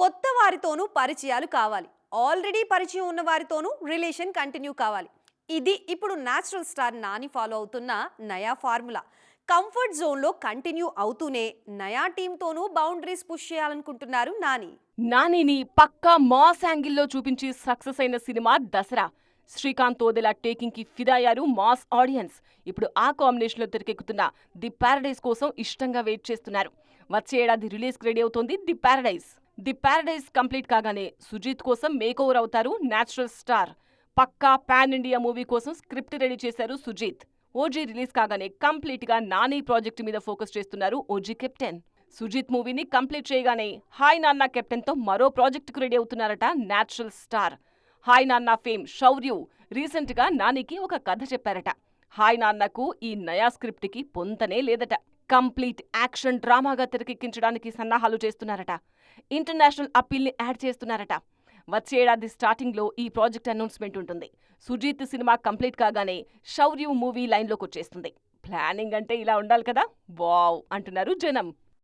కొత్త వారితోనూ పరిచయాలు కావాలి. ఆల్రెడీ పరిచయం ఉన్న వారితోనూ రిలేషన్ కంటిన్యూ కావాలి. ఇది ఇప్పుడు న్యాచురల్ స్టార్ నాని ఫాలో అవుతున్న నయా ఫార్ములా. కంఫర్ట్ జోన్లో కంటిన్యూ అవుతూనే నయా టీంతోనూ బౌండరీస్ పుష్ చేయాలనుకుంటున్నారు నాని. నానిని పక్కా మాస్ యాంగిల్లో చూపించి సక్సెస్ అయిన సినిమా దసరా. శ్రీకాంత్ ఓదెలా టేకింగ్కి ఫిదాయారు మాస్ ఆడియన్స్. ఇప్పుడు ఆ కాంబినేషన్లో తెరకెక్కుతున్న ది పారడైజ్ కోసం ఇష్టంగా వెయిట్ చేస్తున్నారు. వచ్చే ఏడాది రిలీజ్ రెడీ అవుతోంది the paradise the paradise complete కాగానే సుజీత్ కోసం మేక్ ఓవర్ అవుతారు న్యాచురల్ స్టార్. పక్కా పాన్ ఇండియా మూవీ కోసం స్క్రిప్ట్ రెడీ చేశారు సుజీత్. ఓజీ రిలీజ్ కాగానే కంప్లీట్గా నాని ప్రాజెక్ట్ మీద ఫోకస్ చేస్తున్నారు ఓజీ కెప్టెన్. సుజిత్ మూవీని కంప్లీట్ చేయగానే హాయ్ నాన్న కెప్టెన్తో మరో ప్రాజెక్టుకు ready అవుతున్నారట natural star. Hi Nanna fame Shouryuv. రీసెంట్గా నానికి ఒక కథ చెప్పారట. హాయ్ నాన్నకు ఈ నయా స్క్రిప్ట్కి పొంతనే లేదట. కంప్లీట్ యాక్షన్ డ్రామాగా తెరకెక్కించడానికి సన్నాహాలు చేస్తున్నారట. ఇంటర్నేషనల్ అప్పీల్ని యాడ్ చేస్తున్నారట. వచ్చే ఏడాది స్టార్టింగ్లో ఈ ప్రాజెక్ట్ అనౌన్స్మెంట్ ఉంటుంది. సుజీత్ సినిమా కంప్లీట్ కాగానే శౌర్యు మూవీ లైన్లోకి వచ్చేస్తుంది. ప్లానింగ్ అంటే ఇలా ఉండాలి కదా? వావ్! అంటున్నారు జనం.